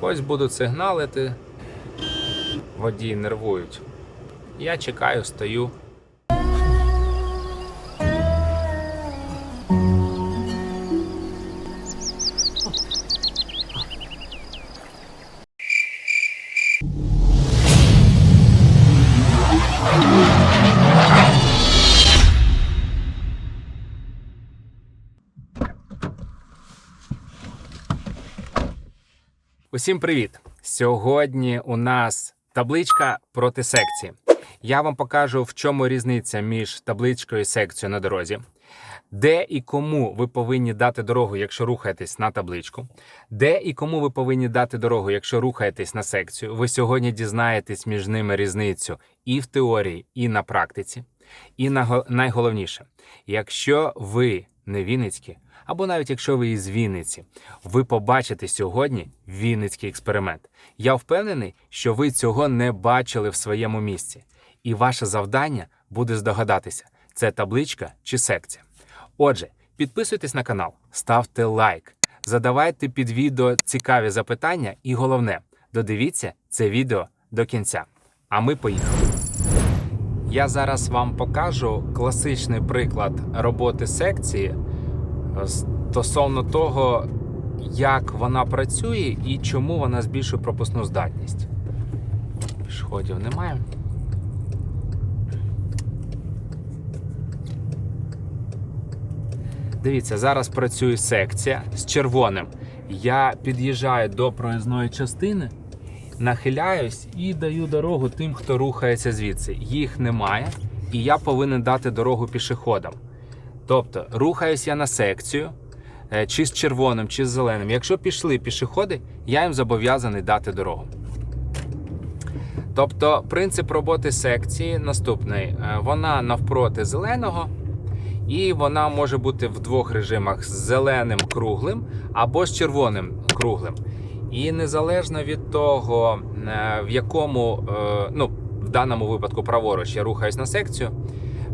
Ось будуть сигналити. Водії нервують. Я чекаю, стою. Усім привіт! Сьогодні у нас табличка проти секції. Я вам покажу, в чому різниця між табличкою і секцією на дорозі, де і кому ви повинні дати дорогу, якщо рухаєтесь на табличку, де і кому ви повинні дати дорогу, якщо рухаєтесь на секцію. Ви сьогодні дізнаєтесь між ними різницю і в теорії, і на практиці. І найголовніше, якщо ви не Вінницькі, або навіть якщо ви із Вінниці, ви побачите сьогодні Вінницький експеримент. Я впевнений, що ви цього не бачили в своєму місці. І ваше завдання буде здогадатися, це табличка чи секція. Отже, підписуйтесь на канал, ставте лайк, задавайте під відео цікаві запитання, і головне, додивіться це відео до кінця. А ми поїхали. Я зараз вам покажу класичний приклад роботи секції стосовно того, як вона працює і чому вона збільшує пропускну здатність. Пішоходів немає. Дивіться, зараз працює секція з червоним. Я під'їжджаю до проїзної частини, нахиляюсь і даю дорогу тим, хто рухається звідси. Їх немає, і я повинен дати дорогу пішоходам. Тобто, рухаюсь я на секцію, е, чи з червоним, чи з зеленим. Якщо пішли пішоходи, я їм зобов'язаний дати дорогу. Тобто, принцип роботи секції наступний: Е, вона навпроти зеленого, і вона може бути в двох режимах: з зеленим круглим або з червоним круглим. І незалежно від того, е, в якому, ну, в даному випадку праворуч я рухаюсь на секцію.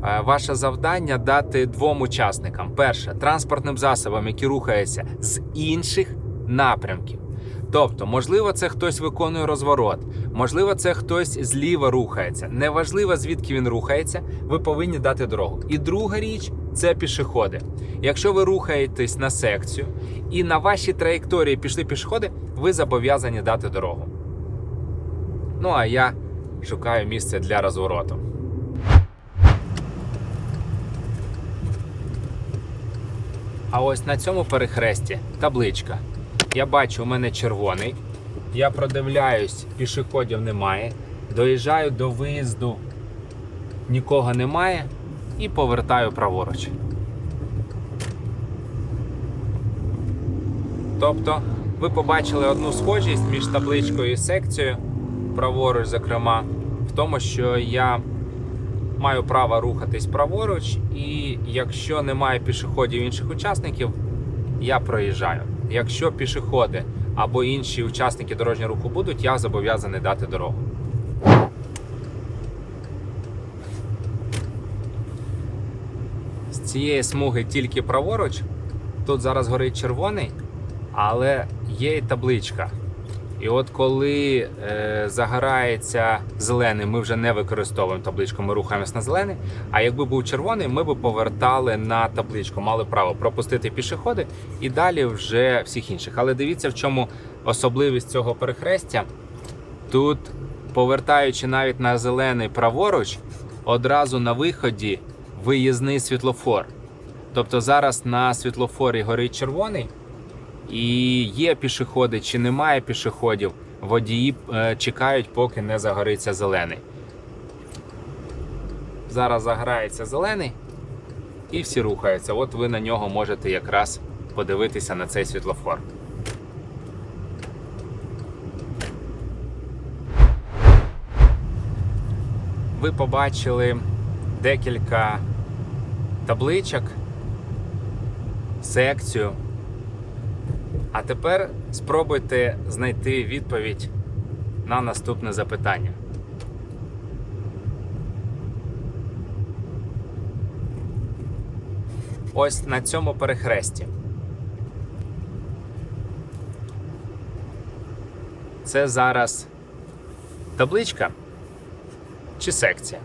Е, Ваше завдання дати двом учасникам: перше транспортним засобам, які рухаються з інших напрямків. Тобто, можливо, це хтось виконує розворот, можливо, це хтось зліва рухається. Неважливо, звідки він рухається, ви повинні дати дорогу. І друга річ це пішоходи. Якщо ви рухаєтесь на секцію і на вашій траєкторії пішли пішоходи, ви зобов'язані дати дорогу. Ну а я шукаю місце для розвороту. А ось на цьому перехресті табличка. Я бачу, у мене червоний. Я продивляюсь, пішоходів немає. Доїжджаю до виїзду, нікого немає і повертаю праворуч. Тобто, ви побачили одну схожість між табличкою і секцією, праворуч, зокрема, в тому, що я маю право рухатись праворуч, і якщо немає пішоходів інших учасників, я проїжджаю. Якщо пішоходи або інші учасники дорожнього руху будуть, я зобов'язаний дати дорогу. З цієї смуги тільки праворуч. Тут зараз горить червоний, але є і табличка. І от коли е, загорається зелений, ми вже не використовуємо табличку, ми рухаємось на зелений. А якби був червоний, ми б повертали на табличку, мали право пропустити пішоходи і далі вже всіх інших. Але дивіться, в чому особливість цього перехрестя. Тут, повертаючи навіть на зелений праворуч, одразу на виході виїзний світлофор. Тобто зараз на світлофорі горить червоний. І є пішоходи чи немає пішоходів, водії е, чекають, поки не загориться зелений. Зараз заграється зелений і всі рухаються. От ви на нього можете якраз подивитися на цей світлофор. Ви побачили декілька табличок, секцію. А тепер спробуйте знайти відповідь на наступне запитання. Ось на цьому перехресті. це зараз табличка чи секція?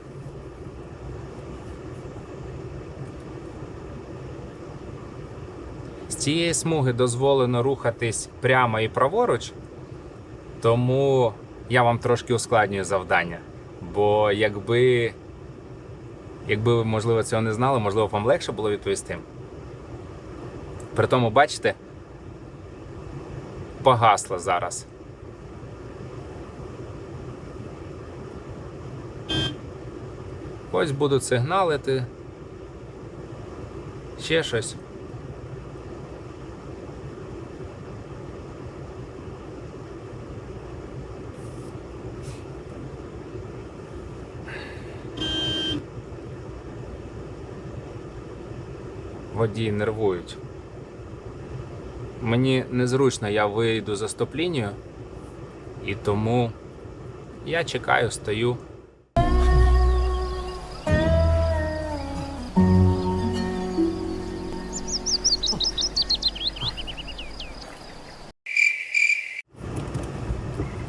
Цієї смуги дозволено рухатись прямо і праворуч, тому я вам трошки ускладнюю завдання. Бо якби, якби ви, можливо, цього не знали, можливо, вам легше було відповісти. При тому, бачите, погасло зараз. Ось будуть сигналити. Ще щось. Водії нервують. Мені незручно, я вийду за стоп-лінію, і тому я чекаю, стою.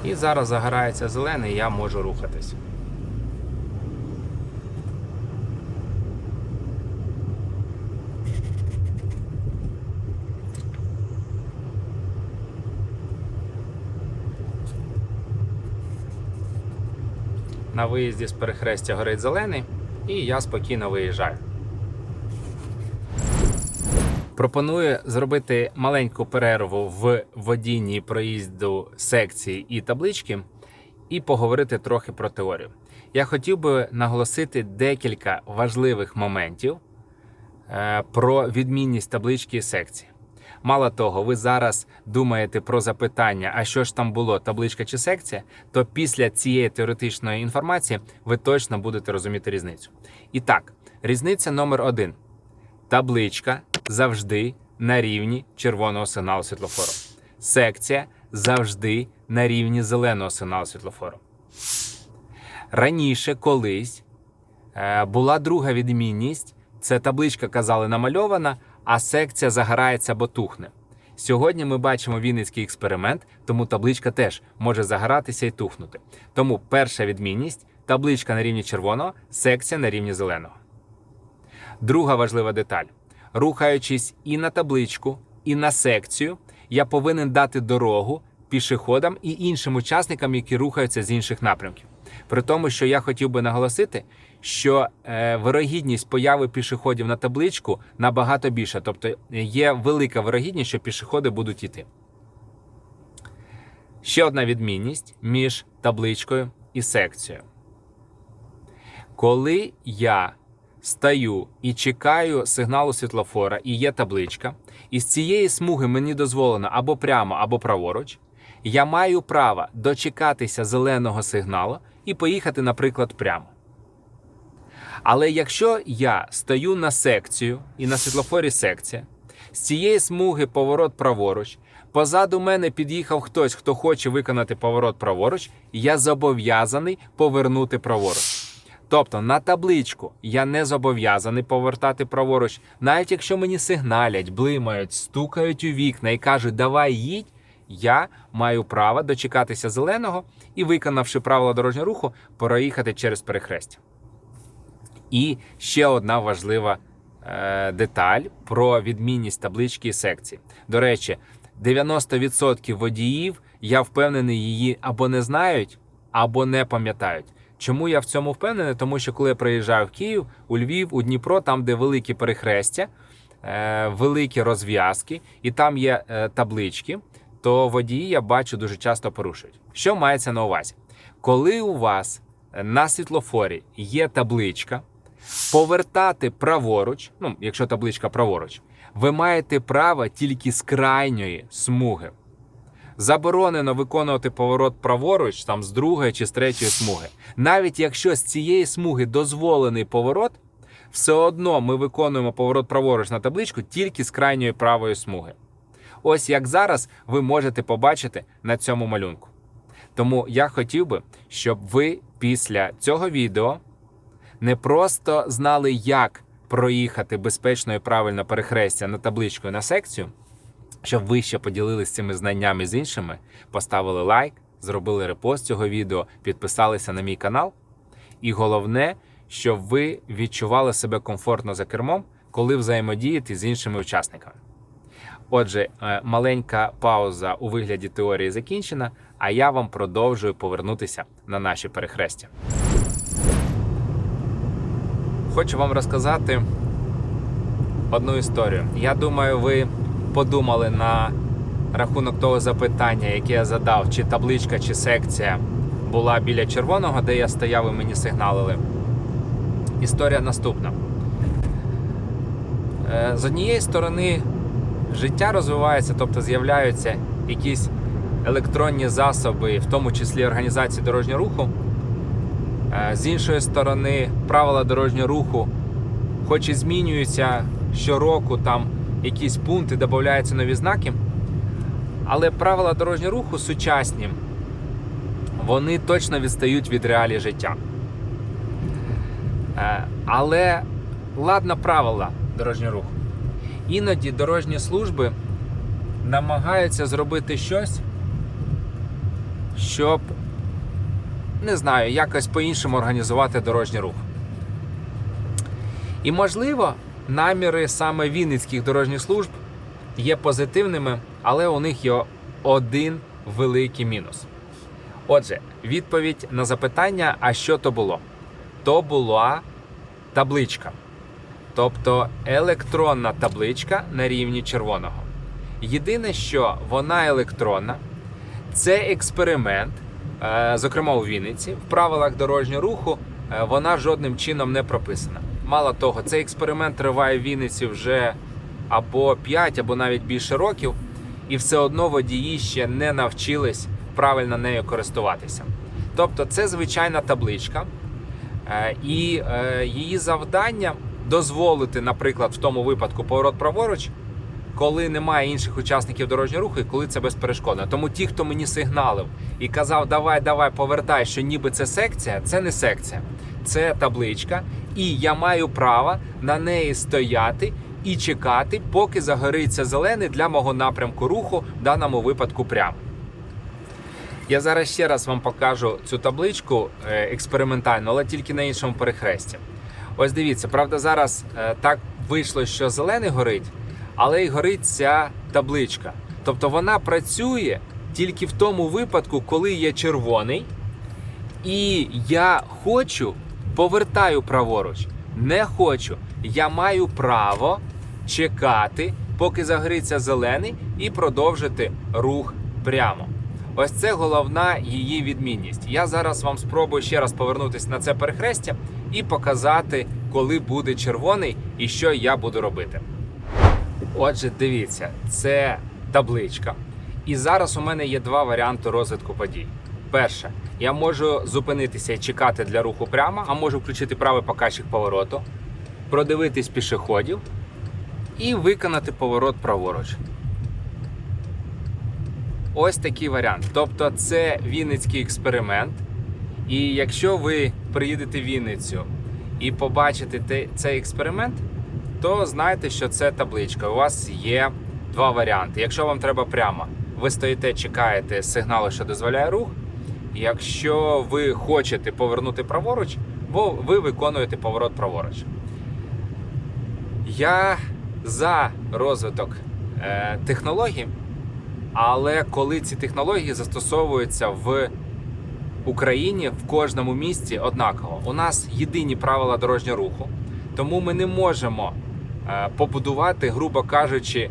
І зараз загорається зелений, я можу рухатись. На виїзді з перехрестя горить зелений, і я спокійно виїжджаю. Пропоную зробити маленьку перерву в водінні проїзду секції і таблички і поговорити трохи про теорію. Я хотів би наголосити декілька важливих моментів е, про відмінність таблички і секції. Мало того, ви зараз думаєте про запитання, а що ж там було, табличка чи секція, то після цієї теоретичної інформації ви точно будете розуміти різницю. І так, різниця номер один: табличка завжди на рівні червоного сигналу світлофору. Секція завжди на рівні зеленого сигналу світлофору. Раніше колись е, була друга відмінність. Це табличка казали намальована, а секція загорається або тухне. Сьогодні ми бачимо вінницький експеримент, тому табличка теж може загоратися і тухнути. Тому перша відмінність табличка на рівні червоного, секція на рівні зеленого. Друга важлива деталь: рухаючись і на табличку, і на секцію, я повинен дати дорогу пішоходам і іншим учасникам, які рухаються з інших напрямків. При тому, що я хотів би наголосити, що е, вирогідність появи пішоходів на табличку набагато більша, тобто є велика вирогідність, що пішоходи будуть йти. Ще одна відмінність між табличкою і секцією. Коли я стаю і чекаю сигналу світлофора, і є табличка, і з цієї смуги мені дозволено або прямо, або праворуч, я маю право дочекатися зеленого сигналу і поїхати, наприклад, прямо. Але якщо я стою на секцію і на світлофорі секція, з цієї смуги поворот праворуч, позаду мене під'їхав хтось, хто хоче виконати поворот праворуч, я зобов'язаний повернути праворуч. Тобто на табличку я не зобов'язаний повертати праворуч, навіть якщо мені сигналять, блимають, стукають у вікна і кажуть, давай їдь, я маю право дочекатися зеленого і, виконавши правила дорожнього руху, проїхати через перехрестя. І ще одна важлива е, деталь про відмінність таблички і секції. До речі, 90% водіїв, я впевнений, її або не знають, або не пам'ятають. Чому я в цьому впевнений? Тому що коли я приїжджаю в Київ, у Львів, у Дніпро, там, де великі перехрестя, е, великі розв'язки, і там є е, таблички, то водії я бачу дуже часто порушують. Що мається на увазі? Коли у вас на світлофорі є табличка, повертати праворуч, ну, якщо табличка праворуч, ви маєте право тільки з крайньої смуги. Заборонено виконувати поворот праворуч, там з другої чи з третьої смуги. Навіть якщо з цієї смуги дозволений поворот, все одно ми виконуємо поворот праворуч на табличку тільки з крайньої правої смуги. Ось як зараз ви можете побачити на цьому малюнку. Тому я хотів би, щоб ви після цього відео не просто знали, як проїхати безпечно і правильно перехрестя на табличкою на секцію, щоб ви ще поділилися цими знаннями з іншими, поставили лайк, зробили репост цього відео, підписалися на мій канал. І головне, щоб ви відчували себе комфортно за кермом, коли взаємодієте з іншими учасниками. Отже, е, маленька пауза у вигляді теорії закінчена, а я вам продовжую повернутися на наші перехрестя. Хочу вам розказати одну історію. Я думаю, ви подумали на рахунок того запитання, яке я задав, чи табличка, чи секція була біля червоного, де я стояв і мені сигналили. Історія наступна. Е, З однієї сторони, життя розвивається, тобто з'являються якісь електронні засоби, в тому числі організації дорожнього руху. Е, З іншої сторони, правила дорожнього руху, хоч і змінюються щороку, там якісь пункти, додаються нові знаки, але правила дорожнього руху сучасні, вони точно відстають від реалій життя. Е, Але ладно правила дорожнього руху. Іноді дорожні служби намагаються зробити щось, щоб, не знаю, якось по-іншому організувати дорожній рух. І, можливо, наміри саме Вінницьких дорожніх служб є позитивними, але у них є один великий мінус. Отже, відповідь на запитання: а що то було? То була табличка. Тобто електронна табличка на рівні червоного. Єдине, що вона електронна, це експеримент, зокрема у Вінниці, в правилах дорожнього руху е, вона жодним чином не прописана. Мало того, цей експеримент триває в Вінниці вже або 5, або навіть більше років, і все одно водії ще не навчились правильно нею користуватися. Тобто, це звичайна табличка, е, і е, її завдання дозволити, наприклад, в тому випадку поворот праворуч, коли немає інших учасників дорожнього руху і коли це безперешкодно. Тому ті, хто мені сигналив і казав, давай, давай, повертай, що ніби це секція, це не секція, це табличка, і я маю право на неї стояти і чекати, поки загориться зелений для мого напрямку руху, в даному випадку прямо. Я зараз ще раз вам покажу цю табличку е, експериментально, але тільки на іншому перехресті. Ось дивіться, правда, зараз е, так вийшло, що зелений горить, але й горить ця табличка. Тобто вона працює тільки в тому випадку, коли є червоний, і я хочу, повертаю праворуч. Не хочу. Я маю право чекати, поки загориться зелений, і продовжити рух прямо. Ось це головна її відмінність. Я зараз вам спробую ще раз повернутися на це перехрестя і показати, коли буде червоний і що я буду робити. Отже, дивіться, це табличка. І зараз у мене є два варіанти розвитку подій. Перше, я можу зупинитися і чекати для руху прямо, а можу включити правий показчик повороту, продивитись пішоходів і виконати поворот праворуч. Ось такий варіант. Тобто, це Вінницький експеримент. І якщо ви приїдете в Вінницю і побачите цей експеримент, то знайте, що це табличка. У вас є два варіанти. Якщо вам треба прямо, ви стоїте, чекаєте сигналу, що дозволяє рух. Якщо ви хочете повернути праворуч, бо ви виконуєте поворот праворуч. Я за розвиток е, технологій, але коли ці технології застосовуються в Україні в кожному місті однаково. У нас єдині правила дорожнього руху, тому ми не можемо побудувати, грубо кажучи,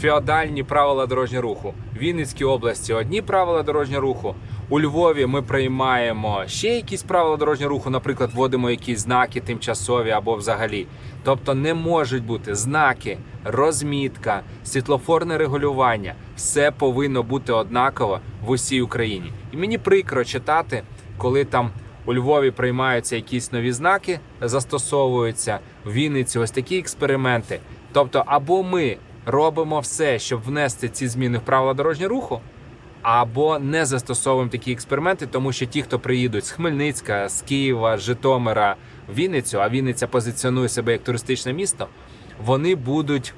феодальні правила дорожнього руху. В Вінницькій області одні правила дорожнього руху. У Львові ми приймаємо ще якісь правила дорожнього руху, наприклад, вводимо якісь знаки тимчасові або взагалі. Тобто не можуть бути знаки, розмітка, світлофорне регулювання. Все повинно бути однаково в усій Україні. І мені прикро читати, коли там у Львові приймаються якісь нові знаки, застосовуються в Вінниці ось такі експерименти. Тобто, або ми робимо все, щоб внести ці зміни в правила дорожнього руху, або не застосовуємо такі експерименти, тому що ті, хто приїдуть з Хмельницька, з Києва, з Житомира в Вінницю, а Вінниця позиціонує себе як туристичне місто, вони будуть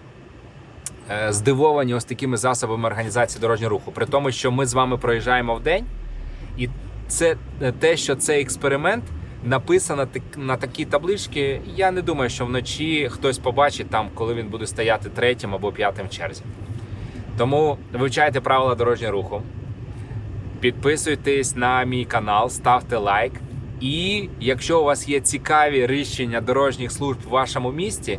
е, здивовані ось такими засобами організації дорожнього руху. При тому, що ми з вами проїжджаємо в день, І це е, те, що цей експеримент написано на такій табличці, я не думаю, що вночі хтось побачить там, коли він буде стояти третім або п'ятим в черзі. Тому вивчайте правила дорожнього руху. Підписуйтесь на мій канал, ставте лайк. І якщо у вас є цікаві рішення дорожніх служб в вашому місті,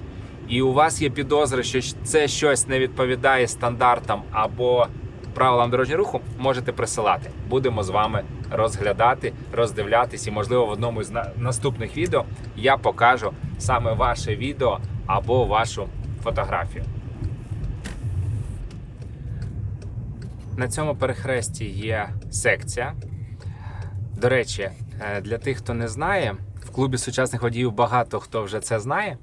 і у вас є підозри, що це щось не відповідає стандартам або правилам дорожнього руху, можете присилати. Будемо з вами розглядати, роздивлятись, і можливо в одному з наступних відео я покажу саме ваше відео або вашу фотографію. На цьому перехресті є секція. До речі, е, для тих, хто не знає, в клубі сучасних водіїв багато хто вже це знає.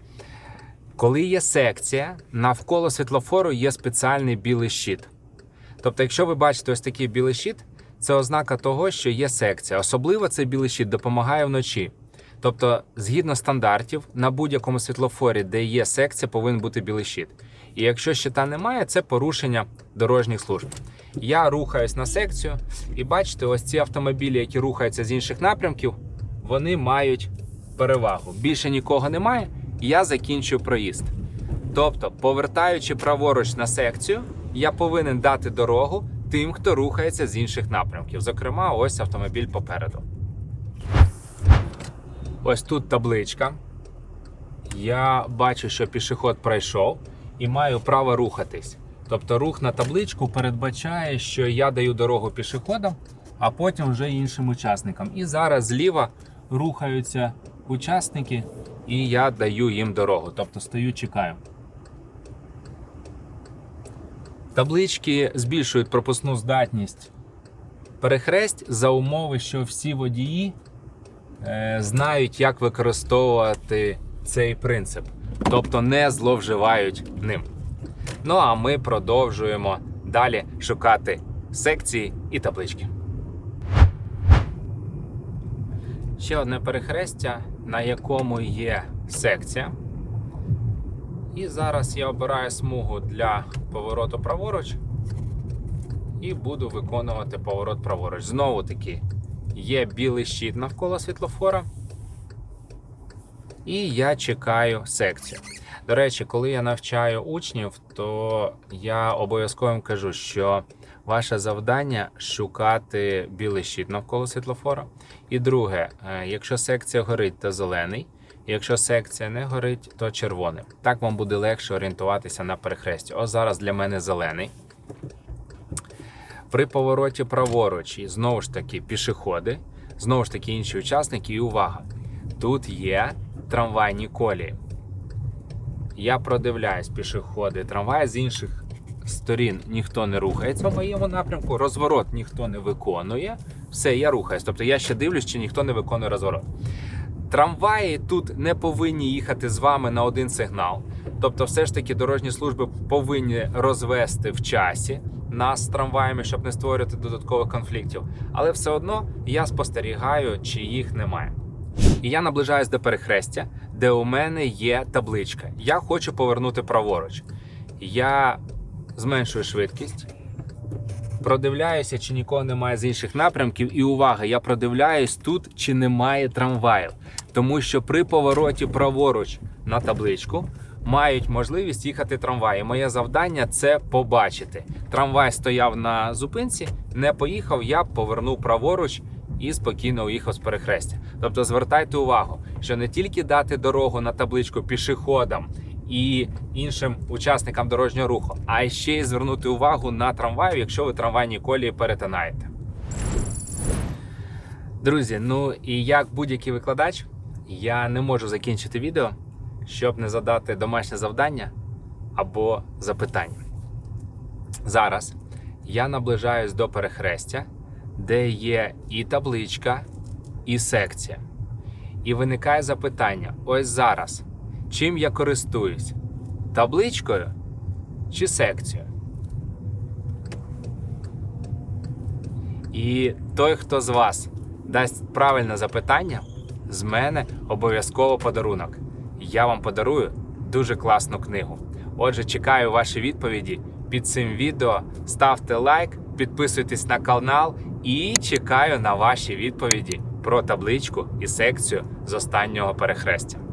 Коли є секція, навколо світлофору є спеціальний білий щит. Тобто, якщо ви бачите ось такий білий щит, це ознака того, що є секція. Особливо цей білий щит допомагає вночі. Тобто, згідно стандартів, на будь-якому світлофорі, де є секція, повинен бути білий щит. І якщо щита немає, це порушення дорожніх служб. Я рухаюсь на секцію, і бачите, ось ці автомобілі, які рухаються з інших напрямків, вони мають перевагу. Більше нікого немає, і я закінчую проїзд. Тобто, повертаючи праворуч на секцію, я повинен дати дорогу тим, хто рухається з інших напрямків. Зокрема, ось автомобіль попереду. Ось тут табличка. Я бачу, що пішохід пройшов і маю право рухатись. Тобто рух на табличку передбачає, що я даю дорогу пішоходам, а потім вже іншим учасникам. І зараз зліва рухаються учасники, і я даю їм дорогу. Тобто стою, чекаю. Таблички збільшують пропускну здатність перехресть за умови, що всі водії е, знають, як використовувати цей принцип, тобто не зловживають ним. Ну а ми продовжуємо далі шукати секції і таблички. Ще одне перехрестя, на якому є секція. І зараз я обираю смугу для повороту праворуч і буду виконувати поворот праворуч. Знову таки, є білий щит навколо світлофора. І я чекаю секцію. До речі, коли я навчаю учнів, то я обов'язково кажу, що ваше завдання шукати білий щит навколо світлофора. І друге, е, якщо секція горить, то зелений. Якщо секція не горить, то червоний. Так вам буде легше орієнтуватися на перехресті. Ось зараз для мене зелений. При повороті праворуч, і знову ж таки, пішоходи, знову ж таки, інші учасники. І увага! Тут є трамвайні колії. Я продивляюсь пішоходи, трамвай з інших сторін ніхто не рухається в моєму напрямку, розворот ніхто не виконує. Все, я рухаюсь. Тобто я ще дивлюсь, чи ніхто не виконує розворот. Трамваї тут не повинні їхати з вами на один сигнал. Тобто, все ж таки дорожні служби повинні розвести в часі нас з трамваями, щоб не створювати додаткових конфліктів. Але все одно я спостерігаю, чи їх немає. І я наближаюсь до перехрестя, де у мене є табличка. Я хочу повернути праворуч. Я зменшую швидкість. Продивляюся, чи нікого немає з інших напрямків. І увага, я продивляюсь тут, чи немає трамваїв. Тому що при повороті праворуч на табличку мають можливість їхати трамваї. Моє завдання це побачити. Трамвай стояв на зупинці, не поїхав, я повернув праворуч і спокійно уїхав з перехрестя. Тобто звертайте увагу, що не тільки дати дорогу на табличку пішоходам і іншим учасникам дорожнього руху, а ще й звернути увагу на трамваїв, якщо ви трамвайні колії перетинаєте. Друзі, ну і як будь-який викладач, я не можу закінчити відео, щоб не задати домашнє завдання або запитання. Зараз я наближаюсь до перехрестя, де є і табличка, і секція. І виникає запитання: ось зараз, чим я користуюсь? Табличкою чи секцією? І той, хто з вас дасть правильне запитання, з мене обов'язково подарунок. Я вам подарую дуже класну книгу. Отже, чекаю ваші відповіді під цим відео. Ставте лайк, підписуйтесь на канал І чекаю на ваші відповіді про табличку і секцію з останнього перехрестя.